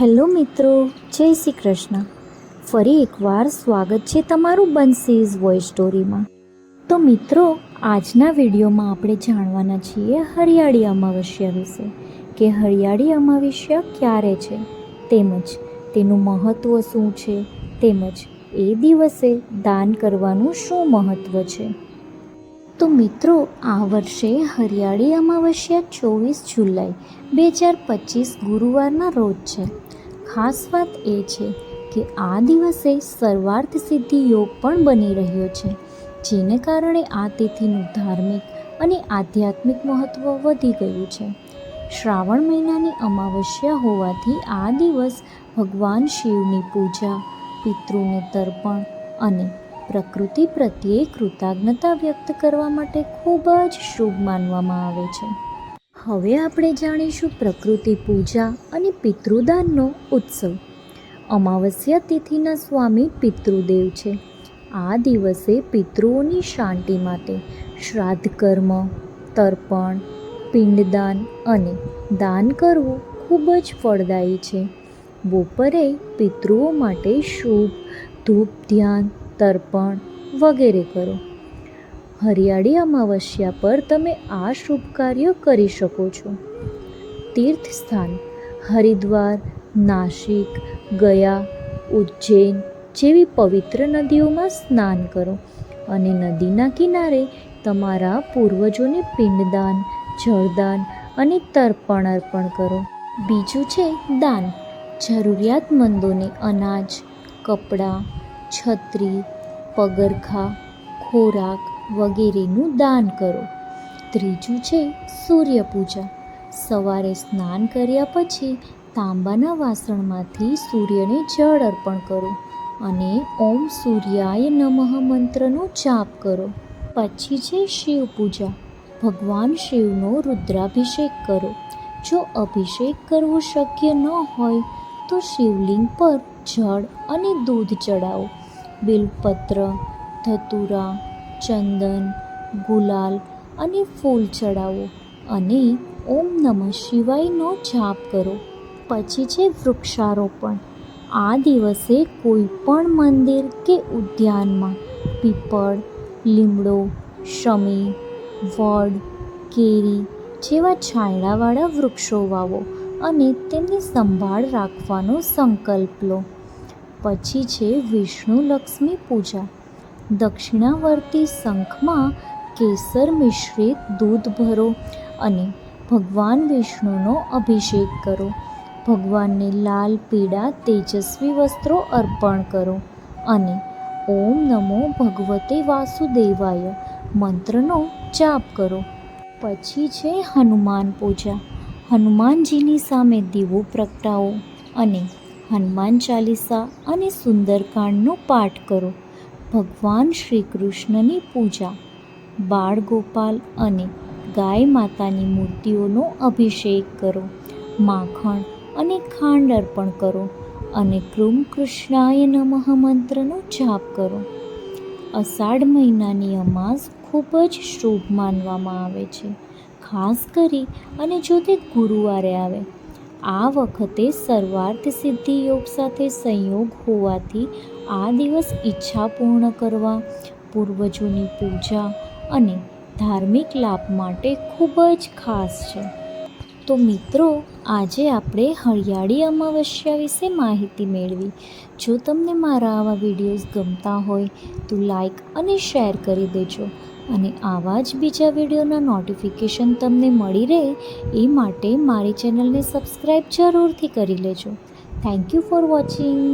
Hello મિત્રો, જય શ્રી કૃષ્ણ. ફરી એકવાર સ્વાગત છે તમારું બંસીઝ વોઇસ સ્ટોરીમાં. તો મિત્રો, આજના વિડીયોમાં આપણે જાણવાના છીએ હરિયાળી અમાવસ્યા વિશે, કે હરિયાળી અમાવસ્યા ક્યારે છે? તેમજ તેનું મહત્ત્વ શું છે? તેમજ એ દિવસે દાન કરવાનું શું મહત્ત્વ છે? તો મિત્રો, આ વર્ષે હરિયાળી અમાવસ્યા ચોવીસ જુલાઈ, બે હજાર પચીસ ગુરુવારના રોજ છે. ખાસ વાત એ છે કે આ દિવસે સર્વાર્થ સિદ્ધિ યોગ પણ બની રહ્યો છે, જેને કારણે આ તિથિનું ધાર્મિક અને આધ્યાત્મિક મહત્ત્વ વધી ગયું છે. શ્રાવણ મહિનાની અમાવસ્યા હોવાથી આ દિવસ ભગવાન શિવની પૂજા, પિતૃને તર્પણ અને પ્રકૃતિ પ્રત્યે કૃતજ્ઞતા વ્યક્ત કરવા માટે ખૂબ જ શુભ માનવામાં આવે છે. હવે આપણે જાણીશું પ્રકૃતિ પૂજા અને પિતૃદાનનો ઉત્સવ. અમાવસ્યા તિથિના સ્વામી પિતૃદેવ છે. આ દિવસે પિતૃઓની શાંતિ માટે શ્રાદ્ધ કર્મ, તર્પણ, પિંડદાન અને દાન કરવું ખૂબ જ ફળદાયી છે. બપોરે પિતૃઓ માટે શુભ, ધૂપ, ધ્યાન તર્પણ વગેરે કરો. હરિયાળી અમાવસ્યા પર તમે આ શુભ કાર્ય કરી શકો છો. તીર્થ સ્થાન, હરિદ્વાર, નાસિક, ગયા, ઉજ્જૈન જેવી પવિત્ર નદીઓમાં સ્નાન કરો અને નદીના કિનારે તમારા પૂર્વજોને પિંડદાન, જળદાન અને તર્પણ અર્પણ કરો. બીજું છે દાન. જરૂરિયાતમંદોને અનાજ, કપડાં છત્રી, પગરખા, ખોરાક વગેરેનું દાન કરો. ત્રીજું છે સૂર્ય પૂજા સવારે સ્નાન કર્યા પછી તાંબાના વાસણમાંથી સૂર્યને જળ અર્પણ કરો અને ઓમ સૂર્યાય નમઃ મંત્રનો જાપ કરો. પછી છે શિવ પૂજા ભગવાન શિવનો રુદ્રાભિષેક કરો. જો અભિષેક કરવો શક્ય ન હોય તો શિવલિંગ પર જળ અને દૂધ ચડાવો બિલપત્ર, ધતુરા, ચંદન, ગુલાલ અને ફૂલ ચડાવો અને ઓમ નમઃ શિવાયનો જાપ કરો. પછી છે વૃક્ષારોપણ. આ દિવસે કોઈ પણ મંદિર કે ઉદ્યાનમાં પીપળ, લીમડો, શમી, વડ, કેરી જેવા છાંયડાવાળા વૃક્ષો વાવો અને તેમની સંભાળ રાખવાનો સંકલ્પ લો. પછી છે વિષ્ણુ લક્ષ્મી પૂજા. દક્ષિણાવર્તી શંખમાં કેસર મિશ્રિત દૂધ ભરો અને ભગવાન વિષ્ણુનો અભિષેક કરો. ભગવાનને લાલ, પીળા, તેજસ્વી વસ્ત્રો અર્પણ કરો અને ઓમ નમો ભગવતે વાસુદેવાય મંત્રનો જાપ કરો. પછી છે હનુમાન પૂજા. હનુમાનજીની સામે દીવો પ્રગટાવો અને હનુમાન ચાલીસા અને સુંદરકાંડનો પાઠ કરો. ભગવાન શ્રી કૃષ્ણની પૂજા, બાળ ગોપાલ અને ગાય માતાની મૂર્તિઓનો અભિષેક કરો, માખણ અને ખાંડ અર્પણ કરો અને કૃમ કૃષ્ણાય નમઃ મંત્રનો જાપ કરો. અષાઢ મહિનાની અમાસ ખૂબ જ શુભ માનવામાં આવે છે, ખાસ કરી અને જો તે ગુરુવારે આવે આ વખતે સર્વાર્થ સિદ્ધિ યોગ સાથે સંયોગ હોવાથી આ દિવસ ઈચ્છા પૂર્ણ કરવા, પૂર્વજોની પૂજા અને ધાર્મિક લાભ માટે ખૂબ જ ખાસ છે. તો મિત્રો, આજે આપણે હરિયાળી અમાવસ્યા વિશે માહિતી મેળવી. જો તમને મારા આવા વિડીયોઝ ગમતા હોય, તો લાઈક અને શેર કરી દેજો. અને આવા જ બીજા વિડીયોના નોટિફિકેશન તમને મળી રહે એ માટે મારી ચેનલને સબસ્ક્રાઈબ જરૂરથી કરી લેજો. Thank you for watching